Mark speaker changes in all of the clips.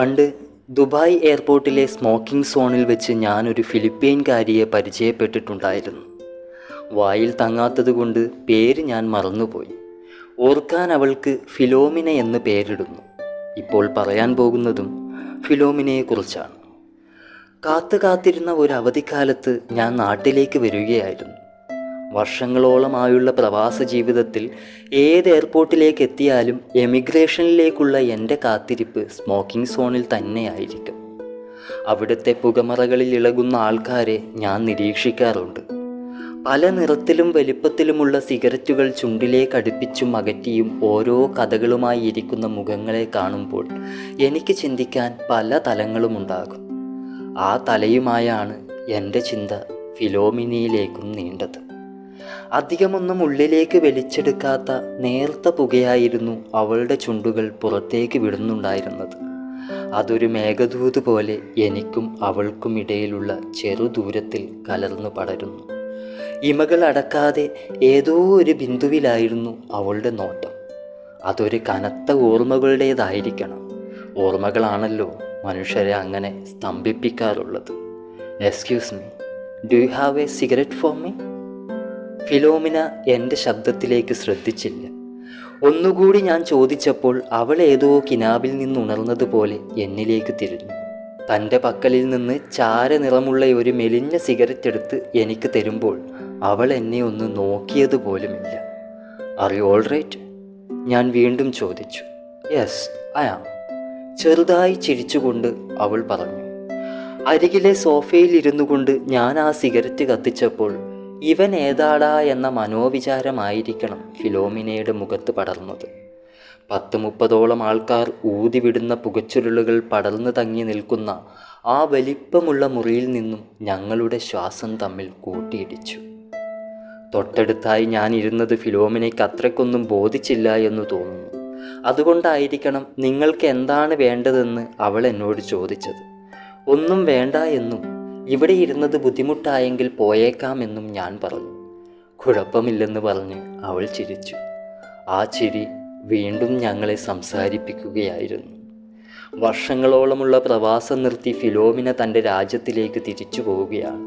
Speaker 1: പണ്ട് Dubai എയർപോർട്ടിലെ smoking സോണിൽ വെച്ച് ഞാനൊരു ഫിലിപ്പീൻകാരിയെ പരിചയപ്പെട്ടിട്ടുണ്ടായിരുന്നു. വായിൽ തങ്ങാത്തതുകൊണ്ട് പേര് ഞാൻ മറന്നുപോയി. ഓർക്കാൻ അവൾക്ക് ഫിലോമിന എന്ന് പേരിടുന്നു. ഇപ്പോൾ പറയാൻ പോകുന്നതും ഫിലോമിനയെക്കുറിച്ചാണ്. കാത്തു കാത്തിരുന്ന ഒരു അവധിക്കാലത്ത് ഞാൻ നാട്ടിലേക്ക് വരികയായിരുന്നു. വർഷങ്ങളോളമായുള്ള പ്രവാസ ജീവിതത്തിൽ ഏത് എയർപോർട്ടിലേക്ക് എത്തിയാലും എമിഗ്രേഷനിലേക്കുള്ള എന്റെ കാത്തിരിപ്പ് സ്മോക്കിംഗ് സോണിൽ തന്നെയായിരിക്കും. അവിടുത്തെ പുകമറകളിൽ ഇളകുന്ന ആൾക്കാരെ ഞാൻ നിരീക്ഷിക്കാറുണ്ട്. പല നിറത്തിലും വലിപ്പത്തിലുമുള്ള സിഗരറ്റുകൾ ചുണ്ടിലേക്ക് അടുപ്പിച്ചും അകറ്റിയും ഓരോ കഥകളുമായി ഇരിക്കുന്ന മുഖങ്ങളെ കാണുമ്പോൾ എനിക്ക് ചിന്തിക്കാൻ പല തലങ്ങളുമുണ്ടാകും ആ തലയുമായാണ് എന്റെ ചിന്ത ഫിലോമിനിയിലേക്കും നീണ്ടത്. അധികമൊന്നും ഉള്ളിലേക്ക് വലിച്ചെടുക്കാത്ത നേർത്ത പുകയായിരുന്നു അവളുടെ ചുണ്ടുകൾ പുറത്തേക്ക് വിടുന്നുണ്ടായിരുന്നത്. അതൊരു മേഘദൂത് പോലെ എനിക്കും അവൾക്കും ഇടയിലുള്ള ചെറുദൂരത്തിൽ കലർന്നു പടരുന്നു. ഇമകൾ അടക്കാതെ ഏതോ ഒരു ബിന്ദുവിലായിരുന്നു അവളുടെ നോട്ടം. അതൊരു കനത്ത ഓർമ്മകളുടേതായിരിക്കണം. ഓർമ്മകളാണല്ലോ മനുഷ്യരെ അങ്ങനെ സ്തംഭിപ്പിക്കാറുള്ളത്. Excuse me do you have a cigarette for me Philomina എന്റെ ശബ്ദത്തിലേക്ക് ശ്രദ്ധിച്ചില്ല. ഒന്നുകൂടി ഞാൻ ചോദിച്ചപ്പോൾ അവൾ ഏതോ കിനാവിൽ നിന്നുണർന്നതുപോലെ എന്നിലേക്ക് തിരിഞ്ഞു. തന്റെ പക്കലിൽ നിന്ന് ചാര നിറമുള്ള ഒരു മെലിഞ്ഞ സിഗരറ്റ് എടുത്ത് എനിക്ക് തരുമ്പോൾ അവൾ എന്നെ ഒന്ന് നോക്കിയതുപോലുമില്ല. ആർ യു ഓൾ റൈറ്റ് ഞാൻ വീണ്ടും ചോദിച്ചു. യെസ് ഐ ആം ചെറുതായി ചിരിച്ചുകൊണ്ട് അവൾ പറഞ്ഞു. അരികിലെ സോഫയിൽ ഇരുന്നു കൊണ്ട് ഞാൻ ആ സിഗരറ്റ് കത്തിച്ചപ്പോൾ ഇവൻ ഏതാടാ എന്ന മനോവിചാരമായിരിക്കണം ഫിലോമിനയുടെ മുഖത്ത് പടർന്നത്. പത്ത് മുപ്പതോളം ആൾക്കാർ ഊതിവിടുന്ന പുകച്ചുരുളുകൾ പടർന്നു തങ്ങി നിൽക്കുന്ന ആ വലിപ്പമുള്ള മുറിയിൽ നിന്നും ഞങ്ങളുടെ ശ്വാസം തമ്മിൽ കൂട്ടിയിടിച്ചു. തൊട്ടടുത്തായി ഞാൻ ഇരുന്നത് ഫിലോമിനയ്ക്ക് അത്രയ്ക്കൊന്നും ബോധിച്ചില്ല എന്ന് തോന്നുന്നു. അതുകൊണ്ടായിരിക്കണം നിങ്ങൾക്ക് എന്താണ് വേണ്ടതെന്ന് അവൾ എന്നോട് ചോദിച്ചത്. ഒന്നും വേണ്ട എന്നും ഇവിടെ ഇരുന്നത് ബുദ്ധിമുട്ടായെങ്കിൽ പോയേക്കാമെന്നും ഞാൻ പറഞ്ഞു. കുഴപ്പമില്ലെന്ന് പറഞ്ഞ് അവൾ ചിരിച്ചു. ആ ചിരി വീണ്ടും ഞങ്ങളെ സംസാരിപ്പിക്കുകയായിരുന്നു. വർഷങ്ങളോളമുള്ള പ്രവാസം നിർത്തി ഫിലോമിന തന്റെ രാജ്യത്തിലേക്ക് തിരിച്ചു പോവുകയാണ്.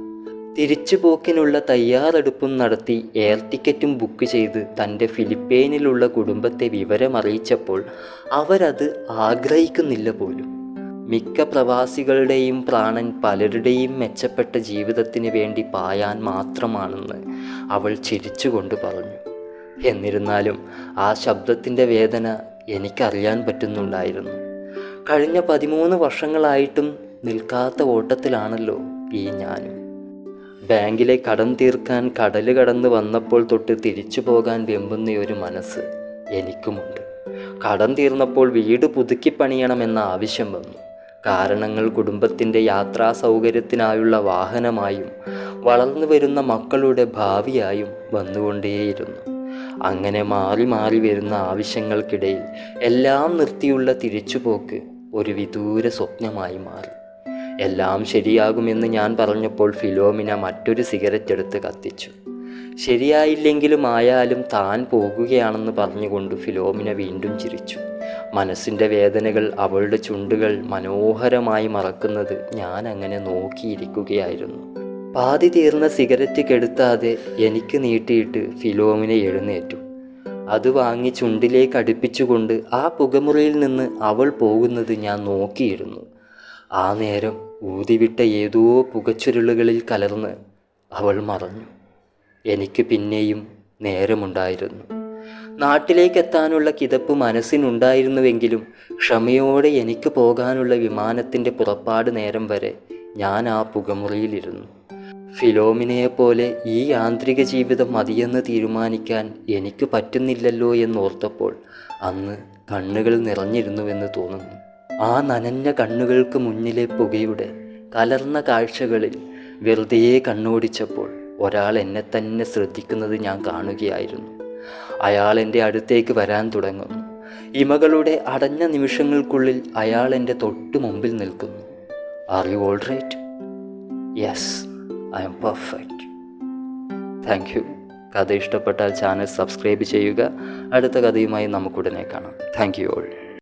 Speaker 1: തിരിച്ചുപോക്കിനുള്ള തയ്യാറെടുപ്പും നടത്തി എയർ ടിക്കറ്റും ബുക്ക് ചെയ്ത് തന്റെ ഫിലിപ്പൈനിലുള്ള കുടുംബത്തെ വിവരമറിയിച്ചപ്പോൾ അവരത് ആഗ്രഹിക്കുന്നില്ല പോലും. മിക്ക പ്രവാസികളുടെയും പ്രാണൻ പലരുടെയും മെച്ചപ്പെട്ട ജീവിതത്തിന് വേണ്ടി പായാൻ മാത്രമാണെന്ന് അവൾ ചിരിച്ചുകൊണ്ട് പറഞ്ഞു. എന്നിരുന്നാലും ആ ശബ്ദത്തിന്റെ വേദന എനിക്കറിയാൻ പറ്റുന്നുണ്ടായിരുന്നു. കഴിഞ്ഞ പതിമൂന്ന് വർഷങ്ങളായിട്ടും നിൽക്കാത്ത ഓട്ടത്തിലാണല്ലോ ഈ ഞാനും. ബാങ്കിലെ കടം തീർക്കാൻ കടൽ കടന്ന് വന്നപ്പോൾ തൊട്ട് തിരിച്ചു പോകാൻ വെമ്പുന്ന ഒരു മനസ്സ് എനിക്കുമുണ്ട്. കടം തീർന്നപ്പോൾ വീട് പുതുക്കി പണിയണമെന്ന ആവശ്യം വന്നു. കാരണങ്ങൾ കുടുംബത്തിന്റെ യാത്രാ സൗകര്യത്തിനായുള്ള വാഹനമായും വളർന്നു വരുന്ന മക്കളുടെ ഭാവിയായും വന്നുകൊണ്ടേയിരുന്നു. അങ്ങനെ മാറി മാറി വരുന്ന ആവശ്യങ്ങൾക്കിടയിൽ എല്ലാം നിർത്തിയുള്ള തിരിച്ചുപോക്ക് ഒരു വിദൂര സ്വപ്നമായി മാറി. എല്ലാം ശരിയാകുമെന്ന് ഞാൻ പറഞ്ഞപ്പോൾ ഫിലോമിന മറ്റൊരു സിഗരറ്റ് എടുത്ത് കത്തിച്ചു. ശരിയായില്ലെങ്കിലും ആയാലും താൻ പോകുകയാണെന്ന് പറഞ്ഞുകൊണ്ട് ഫിലോമിന വീണ്ടും ചിരിച്ചു. മനസ്സിന്റെ വേദനകൾ അവളുടെ ചുണ്ടുകൾ മനോഹരമായി മറക്കുന്നത് ഞാൻ അങ്ങനെ നോക്കിയിരിക്കുകയായിരുന്നു. പാതി തീർന്ന സിഗരറ്റ് കെടുത്താതെ എനിക്ക് നീട്ടിയിട്ട് ഫിലോമിനെ എഴുന്നേറ്റു. അത് വാങ്ങി ചുണ്ടിലേക്ക് അടുപ്പിച്ചുകൊണ്ട് ആ പുകമുറിയിൽ നിന്ന് അവൾ പോകുന്നത് ഞാൻ നോക്കിയിരുന്നു. ആ നേരം ഊതിവിട്ട ഏതോ പുകച്ചുരുളുകളിൽ കലർന്ന് അവൾ മറഞ്ഞു. എനിക്ക് പിന്നെയും നേരമുണ്ടായിരുന്നു. നാട്ടിലേക്കെത്താനുള്ള കിതപ്പ് മനസ്സിനുണ്ടായിരുന്നുവെങ്കിലും ക്ഷമയോടെ എനിക്ക് പോകാനുള്ള വിമാനത്തിന്റെ പുറപ്പാട് നേരം വരെ ഞാൻ ആ പുകമുറിയിലിരുന്നു. ഫിലോമിനയെപ്പോലെ ഈ യാന്ത്രിക ജീവിതം മതിയെന്ന് തീരുമാനിക്കാൻ എനിക്ക് പറ്റുന്നില്ലല്ലോ എന്നോർത്തപ്പോൾ അന്ന് കണ്ണുകൾ നിറഞ്ഞിരുന്നുവെന്ന് തോന്നുന്നു. ആ നനഞ്ഞ കണ്ണുകൾക്ക് മുന്നിലെ പുകയുടെ കലർന്ന കാഴ്ചകളിൽ വെറുതെ കണ്ണോടിച്ചപ്പോൾ ഒരാൾ എന്നെ തന്നെ ശ്രദ്ധിക്കുന്നത് ഞാൻ കാണുകയായിരുന്നു. അയാൾ എന്റെ അടുത്തേക്ക് വരാൻ തുടങ്ങുന്നു. ഇമകളുടെ അടഞ്ഞ നിമിഷങ്ങൾക്കുള്ളിൽ അയാൾ എന്റെ തൊട്ടു മുമ്പിൽ നിൽക്കുന്നു. Are you all right yes I am perfect thank you കഥ ഇഷ്ടപ്പെട്ടാൽ ചാനൽ സബ്സ്ക്രൈബ് ചെയ്യുക. അടുത്ത കഥയുമായി നമുക്കുടനെ കാണാം. Thank you all